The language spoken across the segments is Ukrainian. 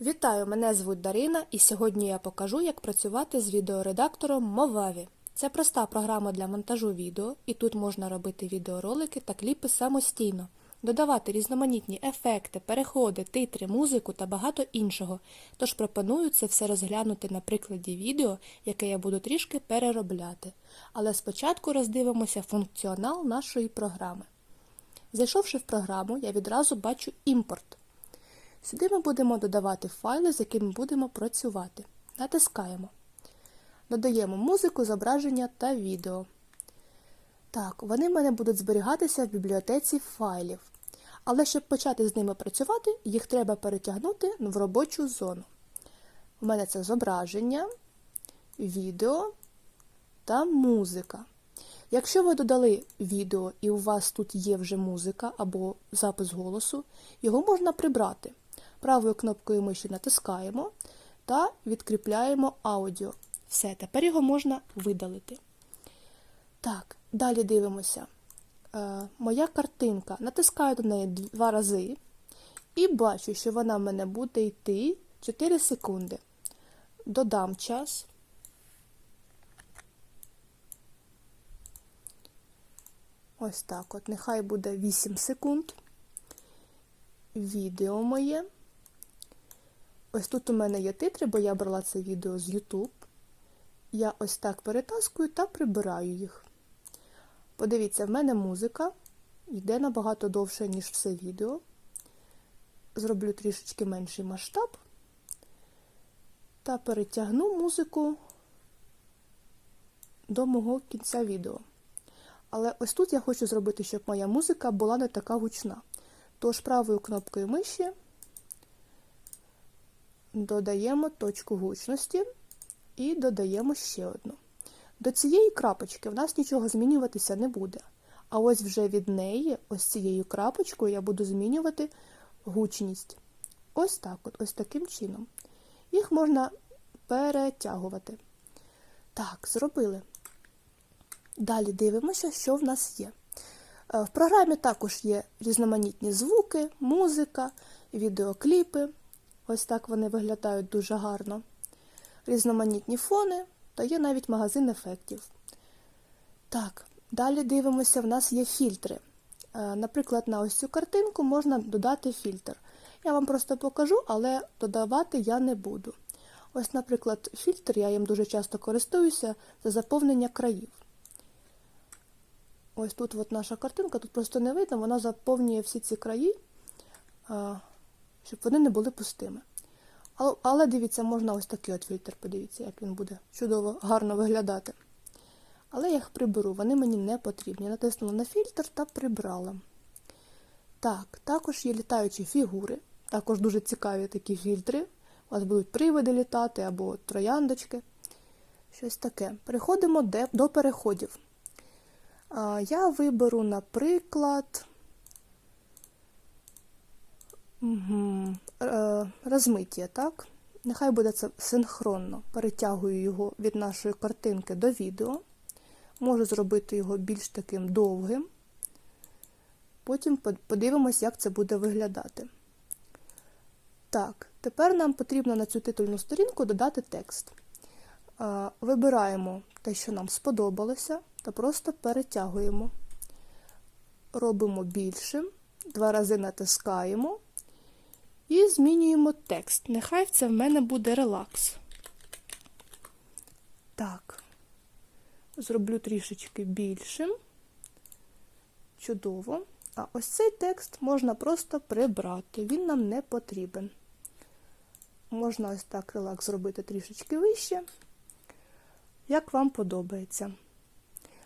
Вітаю, мене звуть Дарина, і сьогодні я покажу, як працювати з відеоредактором Movavi. Це проста програма для монтажу відео, і тут можна робити відеоролики та кліпи самостійно, додавати різноманітні ефекти, переходи, титри, музику та багато іншого. Тож пропоную це все розглянути на прикладі відео, яке я буду трішки переробляти. Але спочатку роздивимося функціонал нашої програми. Зайшовши в програму, я відразу бачу імпорт. Сюди ми будемо додавати файли, з якими будемо працювати. Натискаємо. Додаємо музику, зображення та відео. Так, вони в мене будуть зберігатися в бібліотеці файлів. Але щоб почати з ними працювати, їх треба перетягнути в робочу зону. У мене це зображення, відео та музика. Якщо ви додали відео і у вас тут є вже музика або запис голосу, його можна прибрати. Правою кнопкою миші натискаємо та відкріпляємо аудіо. Все, тепер його можна видалити. Так, далі дивимося. Е, моя картинка. Натискаю до неї два рази і бачу, що вона в мене буде йти 4 секунди. Додам час. Ось так от. Нехай буде 8 секунд. Відео моє. Ось тут у мене є титри, бо я брала це відео з YouTube. Я ось так перетаскую та прибираю їх. Подивіться, в мене музика йде набагато довше, ніж все відео. Зроблю трішечки менший масштаб та перетягну музику до мого кінця відео. Але ось тут я хочу зробити, щоб моя музика була не така гучна. Тож правою кнопкою миші додаємо точку гучності і додаємо ще одну. До цієї крапочки в нас нічого змінюватися не буде. А ось вже від неї, ось цією крапочкою, я буду змінювати гучність. Ось так от, ось таким чином. Їх можна перетягувати. Так, зробили. Далі дивимося, що в нас є. Е, В програмі також є різноманітні звуки, музика, відеокліпи. Ось так вони виглядають дуже гарно. Різноманітні фони та є навіть магазин ефектів. Так, далі дивимося, в нас є фільтри. Е, Наприклад, на ось цю картинку можна додати фільтр. Я вам просто покажу, але додавати я не буду. Ось, наприклад, фільтр, я їм дуже часто користуюся за заповнення країв. Ось тут от наша картинка, тут просто не видно, вона заповнює всі ці краї, щоб вони не були пустими. Але дивіться, можна ось такий от фільтр, подивіться, як він буде чудово, гарно виглядати. Але я їх приберу, вони мені не потрібні. Натиснула на фільтр та прибрала. Так, також є літаючі фігури, також дуже цікаві такі фільтри. У вас будуть привиди літати або трояндочки. Щось таке. Переходимо до переходів. Я виберу, наприклад, угу. Розмиття, так? Нехай буде це синхронно. Перетягую його від нашої картинки до відео. Можу зробити його більш таким довгим. Потім подивимось, як це буде виглядати. Так, тепер нам потрібно на цю титульну сторінку додати текст. Вибираємо те, що нам сподобалося та просто перетягуємо. Робимо більшим, два рази натискаємо і змінюємо текст. Нехай це в мене буде релакс. Так, зроблю трішечки більшим. Чудово. А ось цей текст можна просто прибрати, він нам не потрібен. Можна ось так релакс зробити трішечки вище, як вам подобається.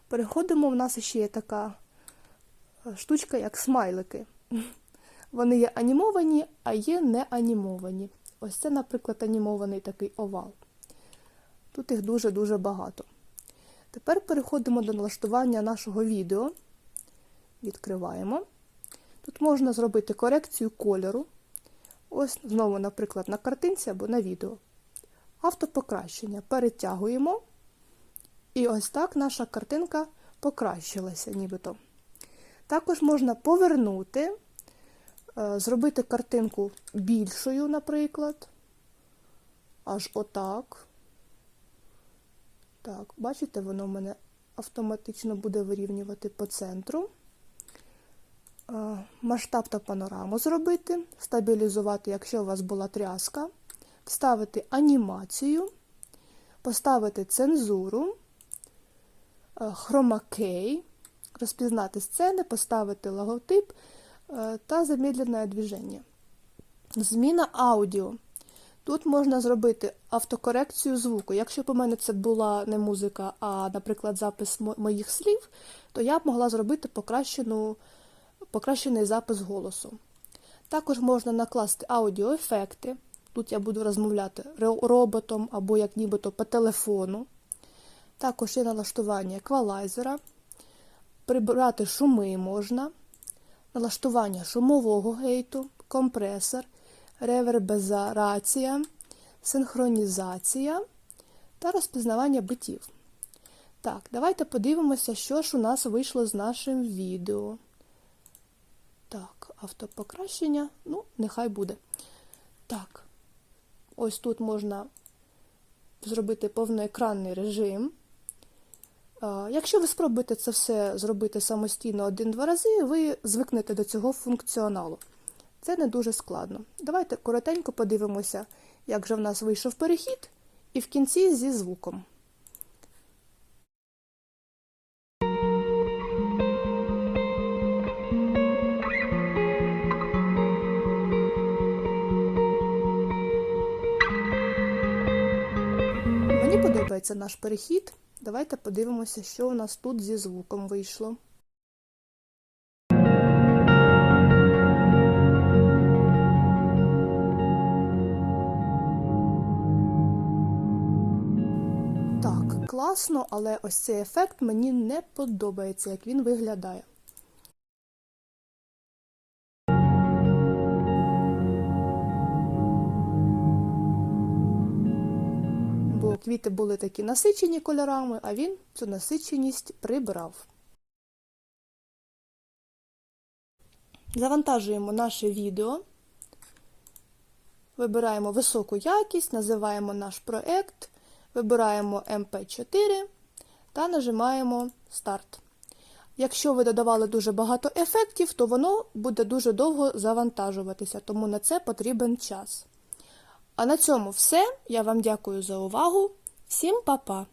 Переходимо, в нас ще є така е, штучка, як смайлики. Вони є анімовані, а є не анімовані. Ось це, наприклад, анімований такий овал. Тут їх дуже-дуже багато. Тепер переходимо до налаштування нашого відео. Відкриваємо. Тут можна зробити корекцію кольору. Ось, знову, наприклад, на картинці або на відео. Автопокращення. Перетягуємо. І ось так наша картинка покращилася, нібито. Також можна повернути, зробити картинку більшою, наприклад. аж отак. Так, бачите, воно в мене автоматично буде вирівнювати по центру. Е, Масштаб та панораму зробити, стабілізувати, якщо у вас була тряска, вставити анімацію, поставити цензуру, е, хромакей, розпізнати сцени, поставити логотип е, та замедлене движення. Зміна аудіо. Тут можна зробити автокорекцію звуку. Якщо б у мене це була не музика, а, наприклад, запис моїх слів, то я б могла зробити покращену, покращений запис голосу. Також можна накласти аудіоефекти. Тут я буду розмовляти роботом або як нібито по телефону. Також є налаштування еквалайзера. Прибирати шуми можна, налаштування шумового гейту, компресор, ревербезарація, синхронізація та розпізнавання битів. Так, давайте подивимося, що ж у нас вийшло з нашим відео. Так, автопокращення, ну, нехай буде. Так, ось тут можна зробити повноекранний режим. Якщо ви спробуєте це все зробити самостійно один-два рази, ви звикнете до цього функціоналу. Це не дуже складно. Давайте коротенько подивимося, як же в нас вийшов перехід, і в кінці зі звуком. Мені подобається наш перехід. Давайте подивимося, що у нас тут зі звуком вийшло. Так, класно, але ось цей ефект мені не подобається, як він виглядає. Квіти були такі насичені кольорами, а він цю насиченість прибрав. Завантажуємо наше відео, вибираємо високу якість, називаємо наш проект, вибираємо MP4 та нажимаємо Старт. Якщо ви додавали дуже багато ефектів, то воно буде дуже довго завантажуватися, тому на це потрібен час. А на цьому все. Я вам дякую за увагу. Всім па-па!